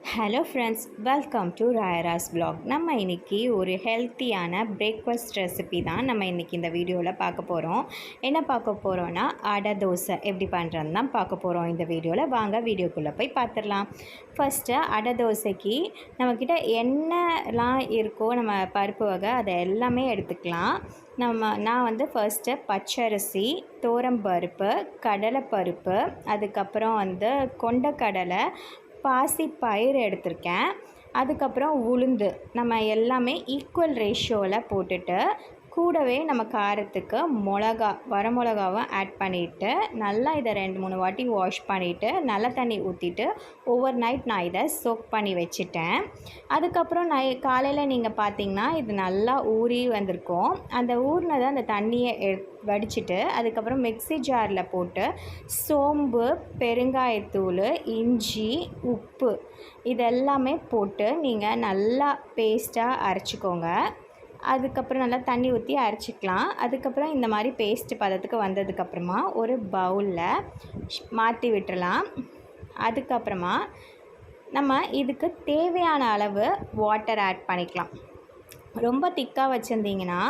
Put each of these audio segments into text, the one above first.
Hello friends welcome to Rayaras blog நம்ம இன்றைக்கி ஒரு ஹெல்த்தியான பிரேக்ஃபாஸ்ட் ரெசிபி தான் நம்ம இன்றைக்கி இந்த வீடியோவில் பார்க்க போகிறோம் என்ன பார்க்க போகிறோன்னா அடை தோசை. எப்படி பண்ணுறதுன்னு தான் பார்க்க போகிறோம் இந்த வீடியோவில் வாங்க வீடியோக்குள்ளே போய் பார்த்துடலாம். ஃபஸ்ட்டு அடை தோசைக்கு நம்மக்கிட்ட என்னெல்லாம் இருக்கோ நம்ம பருப்பு வகை அதை எல்லாமே எடுத்துக்கலாம். நம்ம நான் வந்து ஃபர்ஸ்ட்டு பச்சரிசி பருப்பு கடலைப்பருப்பு அதுக்கப்புறம் வந்து கொண்டக்கடலை பாசி பயிர் எடுத்திருக்கேன். அதுக்கப்புறம் உளுந்து. நம்ம எல்லாமே ஈக்குவல் ரேஷியோவில் போட்டுட்டு கூடவே நம்ம காரத்துக்கு மிளகா வரமிளகாவும் ஆட் பண்ணிவிட்டு நல்லா இதை ரெண்டு மூணு வாட்டி வாஷ் பண்ணிவிட்டு நல்ல தண்ணி ஊற்றிட்டு ஓவர் நைட் நான் இதை சோக் பண்ணி வச்சுட்டேன். அதுக்கப்புறம் நை காலையில் நீங்கள் பார்த்தீங்கன்னா இது நல்லா ஊறி வந்திருக்கும். அந்த ஊறினதை அந்த தண்ணியை எ வடிச்சிட்டு அதுக்கப்புறம் மிக்ஸி ஜாரில் போட்டு சோம்பு பெருங்காயத்தூள் இஞ்சி உப்பு இதெல்லாமே போட்டு நீங்கள் நல்லா பேஸ்ட்டாக அரைச்சிக்கோங்க. அதுக்கப்புறம் நல்லா தண்ணி ஊற்றி அரைச்சிக்கலாம். அதுக்கப்புறம் இந்த மாதிரி பேஸ்ட் பதத்துக்கு வந்ததுக்கப்புறமா ஒரு பவுலில் மாற்றி விட்டுறலாம். அதுக்கப்புறமா நம்ம இதுக்கு தேவையான அளவு வாட்டர் ஆட் பண்ணிக்கலாம். ரொம்ப திக்காக வச்சுருந்தீங்கன்னா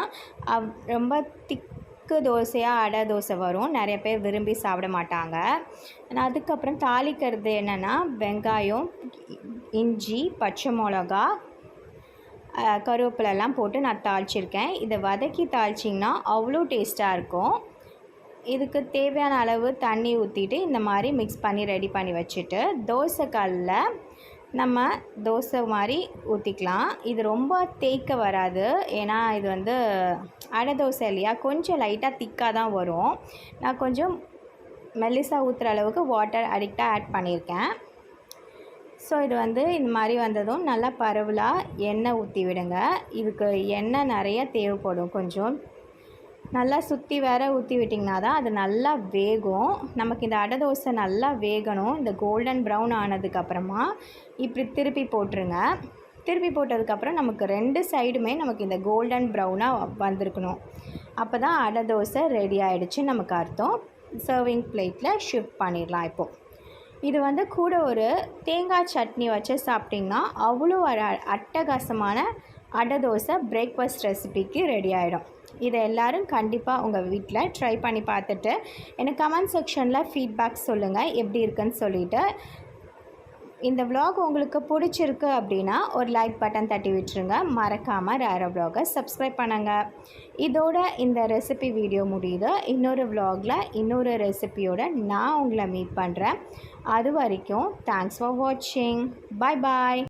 அவ் ரொம்ப திக்கு தோசையாக அடை தோசை வரும். நிறைய பேர் விரும்பி சாப்பிட மாட்டாங்க. அதுக்கப்புறம் தாளிக்கிறது என்னென்னா வெங்காயம் இஞ்சி பச்சை மிளகா கருவேப்பிலெல்லாம் போட்டு நான் தாளிச்சிருக்கேன். இதை வதக்கி தாளிச்சிங்கன்னா அவ்வளோ டேஸ்ட்டாக இருக்கும். இதுக்கு தேவையான அளவு தண்ணி ஊற்றிட்டு இந்த மாதிரி மிக்ஸ் பண்ணி ரெடி பண்ணி வச்சுட்டு தோசைக்கல்லில் நம்ம தோசை மாதிரி ஊற்றிக்கலாம் இது ரொம்ப தேய்க்க வராது. ஏன்னா இது வந்து அடை தோசை இல்லையா? கொஞ்சம் லைட்டாக திக்காக தான் வரும். நான் கொஞ்சம் மெல்லிசாக ஊற்றுற அளவுக்கு வாட்டர் அடிக்டாக ஆட் பண்ணியிருக்கேன். ஸோ இது வந்து இந்த மாதிரி வந்ததும் நல்லா பரவலாக எண்ணெய் ஊற்றி விடுங்க. இதுக்கு எண்ணெய் நிறைய தேவைப்படும் கொஞ்சம். நல்லா சுற்றி வேற ஊற்றி விட்டிங்கன்னா தான் அது நல்லா வேகும். நமக்கு இந்த அடை தோசை நல்லா வேகணும். இந்த கோல்டன் ப்ரௌன் ஆனதுக்கப்புறமா இப்படி திருப்பி போட்டுருங்க. திருப்பி போட்டதுக்கப்புறம் நமக்கு ரெண்டு சைடுமே நமக்கு இந்த கோல்டன் ப்ரௌனாக வந்திருக்கணும். அப்போ தான் அடை தோசை ரெடி ஆகிடுச்சு நமக்கு அர்த்தம். சர்விங் பிளேட்டில் ஷிஃப்ட் பண்ணிடலாம் இப்போது இது வந்து கூட ஒரு தேங்காய் சட்னி வச்சு சாப்பிட்டிங்கன்னா அவ்வளோ ஒரு அட்டகாசமான அடை தோசை பிரேக்ஃபாஸ்ட் ரெசிபிக்கு ரெடி ஆகிடும் இதை எல்லோரும் கண்டிப்பாக உங்கள் வீட்டில் ட்ரை பண்ணி பார்த்துட்டு எனக்கு கமெண்ட் செக்ஷனில் ஃபீட்பேக் சொல்லுங்கள் எப்படி இருக்குன்னு சொல்லிவிட்டு இந்த விலாக் உங்களுக்கு பிடிச்சிருக்கு அப்படின்னா ஒரு லைக் பட்டன் தட்டி விட்டுருங்க. மறக்காமல் ரேர விலாகை சப்ஸ்கிரைப் பண்ணுங்கள் இதோட இந்த ரெசிபி வீடியோ முடியுது. இன்னொரு விலாகில் இன்னொரு ரெசிபியோட நான் உங்களை மீட் பண்ணுறேன் அது வரைக்கும் தேங்க்ஸ் ஃபார் வாட்சிங் பாய் பாய்